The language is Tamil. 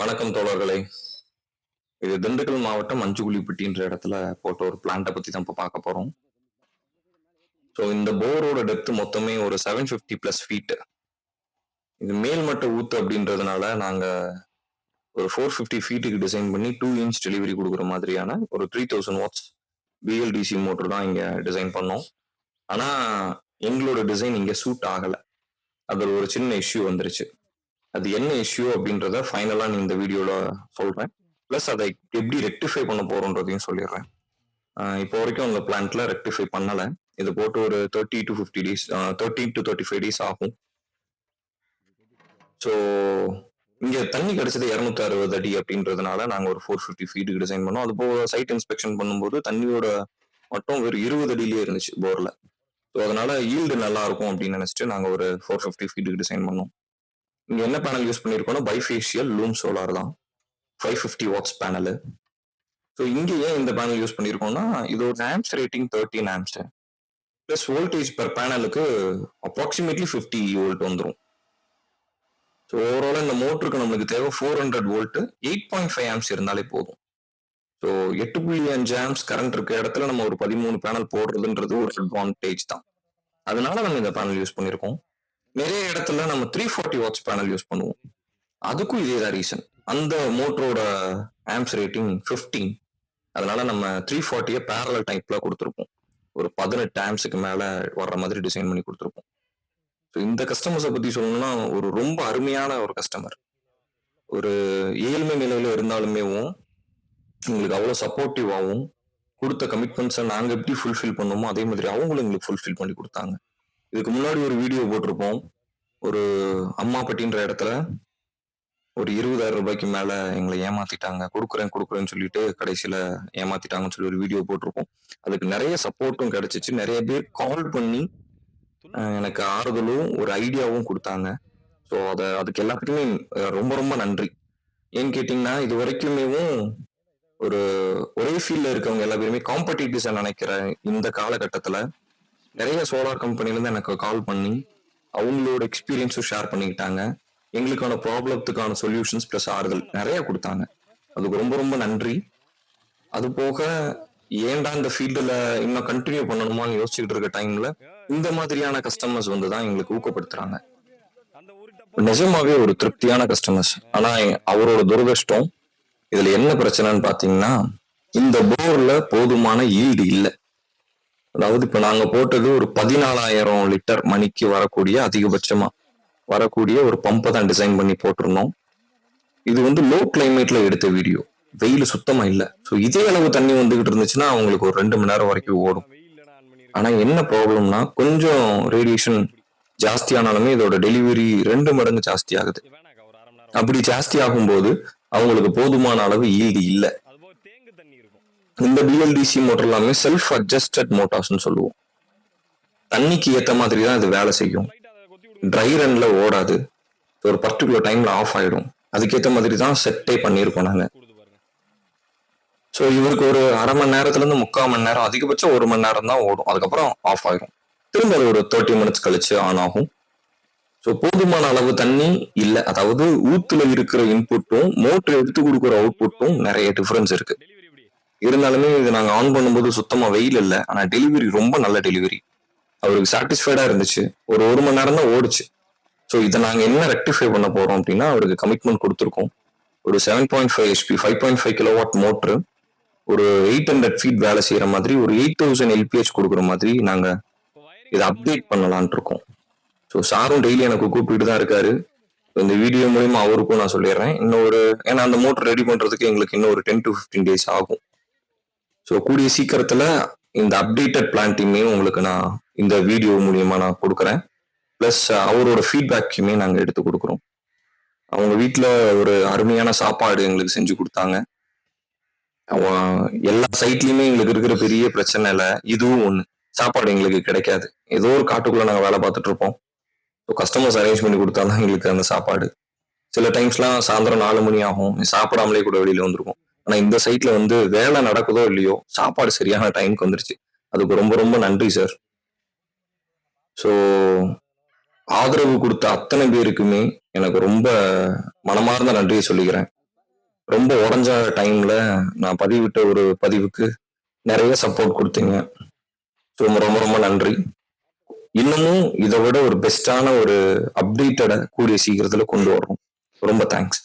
வணக்கம் தோழர்களே. இது திண்டுக்கல் மாவட்டம் மஞ்சுகுழிப்பட்டின்ற இடத்துல போட்ட ஒரு பிளான்ட்டை பத்தி தான் இப்போ பார்க்க போறோம். ஸோ இந்த போரோட டெப்த் மொத்தமே ஒரு செவன் ஃபிஃப்டி பிளஸ் ஃபீட் இது மேல்மட்ட ஊத்து அப்படின்றதுனால நாங்க ஒரு ஃபோர் ஃபிஃப்டி ஃபீட்டுக்கு டிசைன் பண்ணி டூ இன்ச் டெலிவரி கொடுக்குற மாதிரியான ஒரு three thousand watts BLDC motor தான் இங்க டிசைன் பண்ணோம். ஆனா எங்களோட டிசைன் இங்க சூட் ஆகலை. அதில் ஒரு சின்ன இஷ்யூ வந்துருச்சு. அது என்ன இஷ்யூ அப்படின்றத ஃபைனலாக நான் இந்த வீடியோவில் சொல்கிறேன் ப்ளஸ் அதை எப்படி ரெக்டிஃபை பண்ண போகிறோன்றதையும் சொல்லிடுறேன். இப்போ வரைக்கும் அந்த பிளான்ட்ல ரெக்டிஃபை பண்ணலை. இது போட்டு ஒரு thirty to fifty days thirty to thirty five days ஆகும். ஸோ இங்கே தண்ணி கிடைச்சது இரநூத்தி அறுபது அடி அப்படின்றதுனால நாங்கள் ஒரு ஃபோர் ஃபிஃப்டி ஃபீட்டுக்கு டிசைன் பண்ணோம். அது போக சைட் இன்ஸ்பெக்ஷன் பண்ணும்போது தண்ணியோட மட்டும் வெறும் இருபது அடியிலே இருந்துச்சு போரில் ஸோ அதனால ஈல்டு நல்லா இருக்கும் அப்படின்னு நினச்சிட்டு நாங்கள் ஒரு ஃபோர் ஃபிஃப்டி ஃபீட்டுக்கு டிசைன் பண்ணோம். இங்க என்ன பேனல் யூஸ் பண்ணிருக்கோம்னா பைஃபேஷியல் லூம் சோலார் தான். Five fifty watts panel so இங்கே ஏன் இந்த பேனல் யூஸ் பண்ணியிருக்கோம்னா இது ஒரு amps rating thirteen amps plus voltage per பேனலுக்கு அப்ராக்சிமேட்லி ஃபிஃப்டி வோல்ட் வந்துடும் ஸோ ஓவரால் இந்த மோட்டருக்கு நம்மளுக்கு தேவை four hundred volt eight point five amps இருந்தாலே போதும். ஸோ எட்டு புள்ளி அஞ்சு ஆம்ஸ் கரண்ட் இருக்க இடத்துல நம்ம ஒரு பதிமூணு பேனல் போடுறதுன்றது ஒரு அட்வான்டேஜ் தான். அதனால நம்ம இந்த பேனல் யூஸ் பண்ணியிருக்கோம் நிறைய இடத்துல நம்ம three forty watts panel use பண்ணுவோம். அதுக்கும் இதே தான் ரீசன் அந்த மோட்டரோட ஆம்ஸ் ரேட்டிங் 15 அதனால நம்ம த்ரீ ஃபார்ட்டியை பேரலல் டைப்ல கொடுத்துருப்போம். ஒரு பதினெட்டு ஆம்ஸுக்கு மேல வர்ற மாதிரி டிசைன் பண்ணி கொடுத்துருப்போம். ஸோ இந்த கஸ்டமர்ஸை பத்தி சொல்லணும்னா ஒரு ரொம்ப அருமையான ஒரு கஸ்டமர் ஒரு ஏழ்மை நிலையில இருந்தாலுமேவும் எங்களுக்கு அவ்வளோ சப்போர்ட்டிவாகவும் கொடுத்த கமிட்மெண்ட்ஸை நாங்கள் எப்படி ஃபுல்ஃபில் பண்ணோமோ அதே மாதிரி அவங்களும் எங்களுக்கு ஃபுல்ஃபில் பண்ணி கொடுத்தாங்க. இதுக்கு முன்னாடி ஒரு வீடியோ போட்டிருப்போம். ஒரு அம்மாப்பட்டின்ற இடத்துல ஒரு இருபதாயிரம் ரூபாய்க்கு மேல எங்களை ஏமாத்திட்டாங்க. கொடுக்குறேன் கொடுக்குறேன்னு சொல்லிட்டு கடைசியில ஏமாத்திட்டாங்கன்னு சொல்லி ஒரு வீடியோ போட்டிருப்போம். அதுக்கு நிறைய சப்போர்ட்டும் கிடைச்சிச்சு. நிறைய பேர் கால் பண்ணி எனக்கு ஆறுதலும் ஒரு ஐடியாவும் கொடுத்தாங்க. ஸோ அதை அதுக்கு எல்லாத்துக்குமே ரொம்ப ரொம்ப நன்றி. ஏன்னு கேட்டிங்கன்னா இது வரைக்குமேவும் ஒரு ஒரே ஃபீல்ட்ல இருக்கவங்க எல்லா பேருமே காம்படிட்டிவ்ஸை நினைக்கிற இந்த காலகட்டத்தில் நிறைய சோலார் கம்பெனிலேருந்து எனக்கு கால் பண்ணி அவங்களோட எக்ஸ்பீரியன்ஸும் ஷேர் பண்ணிக்கிட்டாங்க. எங்களுக்கான ப்ராப்ளத்துக்கான சொல்யூஷன்ஸ் ப்ளஸ் ஆறுதல் நிறைய கொடுத்தாங்க. அதுக்கு ரொம்ப ரொம்ப நன்றி. அது போக ஏன்டா இந்த ஃபீல்டில் இன்னும் கண்டினியூ பண்ணணுமான்னு யோசிச்சுட்டு இருக்க டைம்ல இந்த மாதிரியான கஸ்டமர்ஸ் வந்து தான் எங்களுக்கு ஊக்கப்படுத்துறாங்க. நிஜமாவே ஒரு திருப்தியான கஸ்டமர்ஸ் ஆனா அவரோட துரதிருஷ்டம் இதுல என்ன பிரச்சனைன்னு பாத்தீங்கன்னா இந்த போர்ல போதுமான ஈல்டு இல்லை. அதாவது இப்ப நாங்க போட்டது ஒரு பதினாலாயிரம் லிட்டர் மணிக்கு வரக்கூடிய அதிகபட்சமா வரக்கூடிய ஒரு பம்பை தான் டிசைன் பண்ணி போட்டிருந்தோம். இது வந்து லோ கிளைமேட்ல எடுத்த வீடியோ வெயில் சுத்தமா இல்லை. ஸோ இதே அளவு தண்ணி வந்துகிட்டு இருந்துச்சுன்னா அவங்களுக்கு ஒரு ரெண்டு மணி நேரம் வரைக்கும் ஓடும். ஆனா என்ன ப்ராப்ளம்னா கொஞ்சம் ரேடியேஷன் ஜாஸ்தியானாலுமே இதோட டெலிவரி ரெண்டு மடங்கு ஜாஸ்தி ஆகுது. அப்படி ஜாஸ்தி ஆகும்போது அவங்களுக்கு போதுமான அளவு ஈல்டு இல்லை. இந்த பிஎல்டிசி மோட்டர் எல்லாமே செல்ஃப் அட்ஜஸ்டட் மோட்டார்ஸ்னு சொல்லுவோம். தண்ணிக்கு ஏத்த மாதிரி தான் இது வேலை செய்யும். ட்ரை ரன்ல ஓடாது. ஒரு பர்டிகுலர் டைம்ல ஆஃப் ஆயிடும். அதுக்கேற்ற மாதிரி தான் செட்டே பண்ணியிருக்கோம் நாங்க ஸோ இவருக்கு ஒரு அரை மணி நேரத்துல இருந்து முக்கால் மணி நேரம் அதிகபட்சம் ஒரு மணி நேரம் தான் ஓடும். அதுக்கப்புறம் ஆஃப் ஆயிடும் திரும்ப அது ஒரு தேர்ட்டி மினிட்ஸ் கழிச்சு ஆன் ஆகும். ஸோ போதுமான அளவு தண்ணி இல்லை. அதாவது ஊத்துல இருக்கிற இன்புட்டும் மோட்டர் எடுத்து கொடுக்குற அவுட்புட்டும் நிறைய டிஃபரன்ஸ் இருக்கு. இருந்தாலுமே இது நாங்க ஆன் பண்ணும்போது சுத்தமா வெயில் இல்லை. ஆனா டெலிவரி ரொம்ப நல்ல டெலிவரி அவருக்கு சாட்டிஸ்ஃபைடா இருந்துச்சு. ஒரு ஒரு மணி நேரம் தான் ஓடுச்சு. ஸோ இதை நாங்க என்ன ரெக்டிஃபை பண்ண போறோம் அப்படின்னா அவருக்கு கமிட்மெண்ட் கொடுத்துருக்கோம். ஒரு seven point five HP five point five kilowatt motor ஒரு எயிட் ஹண்ட்ரட் ஃபீட் வேலை செய்யற மாதிரி ஒரு எயிட் தௌசண்ட் எல்பிஹெச் கொடுக்குற மாதிரி நாங்க இதை அப்டேட் பண்ணலாம்னு இருக்கோம். ஸோ சாரும் டெய்லி எனக்கு கூப்பிட்டு தான் இருக்காரு. இந்த வீடியோ மூலயமா அவருக்கும் நான் சொல்லிடுறேன். இன்னும் ஒரு ஏன்னா அந்த மோட்டர் ரெடி பண்றதுக்கு எங்களுக்கு இன்னும் ஒரு டென் டு ஃபிஃப்டீன் டேஸ் ஆகும். ஸோ கூடிய சீக்கிரத்தில் இந்த அப்டேட்டட் பிளான்ட்டையுமே உங்களுக்கு நான் இந்த வீடியோ மூலியமாக நான் கொடுக்குறேன். ப்ளஸ் அவரோட ஃபீட்பேக்கையுமே நாங்கள் எடுத்து கொடுக்குறோம். அவங்க வீட்டில் ஒரு அருமையான சாப்பாடு எங்களுக்கு செஞ்சு கொடுத்தாங்க. எல்லா சைட்லையுமே எங்களுக்கு இருக்கிற பெரிய பிரச்சனை இல்லை. இதுவும் ஒன்று சாப்பாடு எங்களுக்கு கிடைக்காது. ஏதோ ஒரு காட்டுக்குள்ளே நாங்கள் வேலை பார்த்துட்டு இருப்போம். ஸோ கஸ்டமர்ஸ் அரேஞ்ச் பண்ணி கொடுத்தாதான் எங்களுக்கு அந்த சாப்பாடு. சில டைம்ஸ்லாம் சாயந்தரம் நாலு மணி ஆகும். சாப்பிடாமலே கூட வெளியில் வந்திருக்கும். ஆனா இந்த சைட்ல வந்து வேலை நடக்குதோ இல்லையோ சாப்பாடு சரியான டைம்க்கு வந்துருச்சு. அதுக்கு ரொம்ப ரொம்ப நன்றி சார் ஸோ ஆதரவு கொடுத்த அத்தனை பேருக்குமே எனக்கு ரொம்ப மனமார்ந்த நன்றியை சொல்லிக்கிறேன். ரொம்ப உடஞ்ச டைம்ல நான் பதிவிட்ட ஒரு பதிவுக்கு நிறைய சப்போர்ட் கொடுத்தீங்க. ஸோ ரொம்ப ரொம்ப நன்றி. இன்னமும் இதை விட ஒரு பெஸ்டான ஒரு அப்டேட்டடை கூடிய சீக்கிரத்துல கொண்டு வரோம் ரொம்ப தேங்க்ஸ்